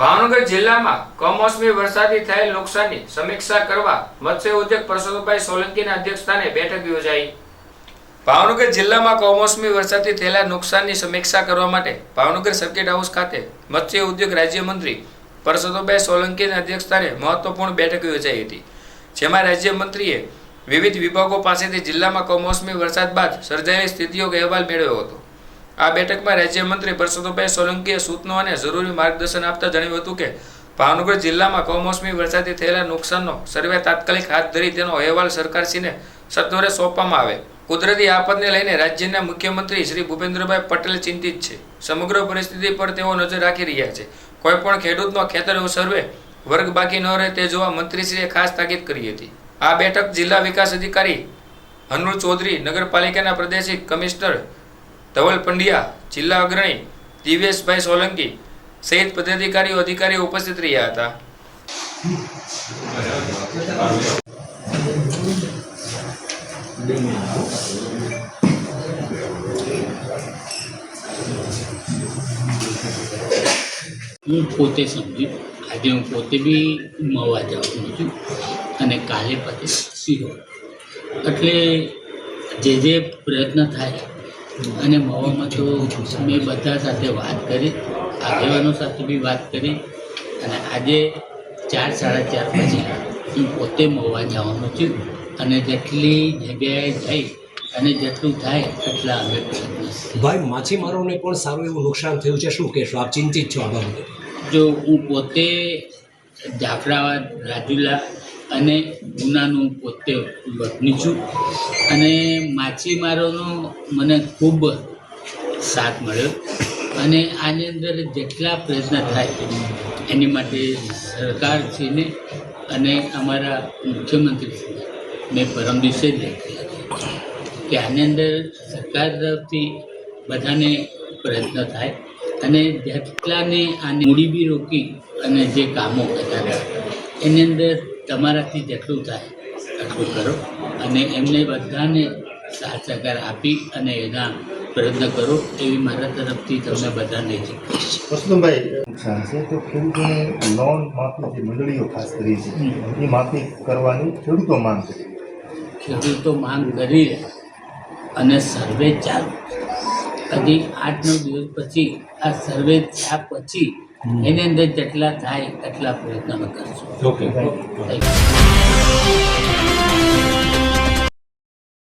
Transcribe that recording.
ભાવનગર જિલ્લામાં કમોસમી વરસાદથી થયેલ નુકસાનની સમીક્ષા કરવા મત્સ્ય ઉદ્યોગ પરસોત્તમભાઈ સોલંકીના અધ્યક્ષસ્થાને બેઠક યોજાઈ. ભાવનગર જિલ્લામાં કમોસમી વરસાદથી થયેલા નુકસાનની સમીક્ષા કરવા માટે ભાવનગર સર્કિટ હાઉસ ખાતે મત્સ્ય ઉદ્યોગ રાજ્યમંત્રી પરસોત્તમભાઈ સોલંકીના અધ્યક્ષસ્થાને મહત્વપૂર્ણ બેઠક યોજાઈ હતી, જેમાં રાજ્યમંત્રીએ વિવિધ વિભાગો પાસેથી જિલ્લામાં કમોસમી વરસાદ બાદ સર્જાયેલી સ્થિતિઓ અહેવાલ મેળવ્યો હતો. આ બેઠકમાં રાજ્યમંત્રી પરસોત્તમભાઈ સોલંકીએ સૂચનો અને જરૂરી માર્ગદર્શન આપતા જણાવ્યું હતું કે ભાવનગર જિલ્લામાં કમોસમી વરસાદથી થયેલા નુકસાનનો સર્વે તાત્કાલિક હાથ ધરી તેનો અહેવાલ સરકારશ્રીને સત્વરે સોંપવામાં આવે. કુદરતી આફતને લઈને રાજ્યના મુખ્યમંત્રી શ્રી ભૂપેન્દ્રભાઈ પટેલ ચિંતિત છે. સમગ્ર પરિસ્થિતિ પર તેઓ નજર રાખી રહ્યા છે. કોઈ પણ ખેડૂતનો ખેતર સર્વે વર્ગ બાકી ન રહે તે જોવા મંત્રીશ્રીએ ખાસ તાકીદ કરી હતી. આ બેઠક જિલ્લા વિકાસ અધિકારી અનુર ચૌધરી નગરપાલિકાના પ્રાદેશિક કમિશનર ધવલ પંડ્યા, જિલ્લા અગ્રણી દિવેશભાઈ સોલંકી સહિત પદાધિકારીઓ, અધિકારીઓ ઉપસ્થિત રહ્યા હતા. હું પોતે સમજ્યું આજે હું પોતે બી મવા જાઉં છું અને કાલે પછી સિહોર એટલે જે જે પ્રયત્ન થાય અને મવામાં તો મેં બધા સાથે વાત કરી આગેવાનો સાથે બી વાત કરી. અને આજે ચાર સાડા ચાર પછી હું પોતે મોવા જવાનું છું અને જેટલી જગ્યાએ જઈ અને જેટલું થાય એટલા અમે ભાઈ માછીમારોને પણ સારું એવું નુકસાન થયું છે શું કહેશો? આપ ચિંતિત છો આ બાબતે? જો હું પોતે જાફરાબાદ રાજુલા અને ગુનાનું પોતે વતની છું. અને માછીમારોનો મને ખૂબ સાથ મળ્યો. અને આની અંદર જેટલા પ્રયત્ન થાય એની માટે સરકારશ્રીને અને અમારા મુખ્યમંત્રીશ્રીને મેં પરમ દિવસે જ કે આની અંદર સરકાર તરફથી બધાને પ્રયત્ન થાય. અને જેટલાને આને મૂડી બી રોકી અને જે કામો કર્યા એની અંદર તમારાથી જેટલું થાય. એટલું કરો. અને એમને બધાને સાથ સહકાર આપી અને એના પ્રયત્ન કરો એવી મારા તરફથી તમને બધાને વસંતભાઈ નુકસાન છે તો ખેડૂતોને લોન માફી જે મંડળીઓ ખાસ કરી છે એ માફી કરવાની ખેડૂતો માંગ કરી. ખેડૂતો માંગ કરી રહ્યા અને સર્વે ચાલુ. હજી આઠ નવ દિવસ પછી આ સર્વે થયા પછી એની અંદર જેટલા થાય એટલા પ્રયત્નો કરશું. ઓકે.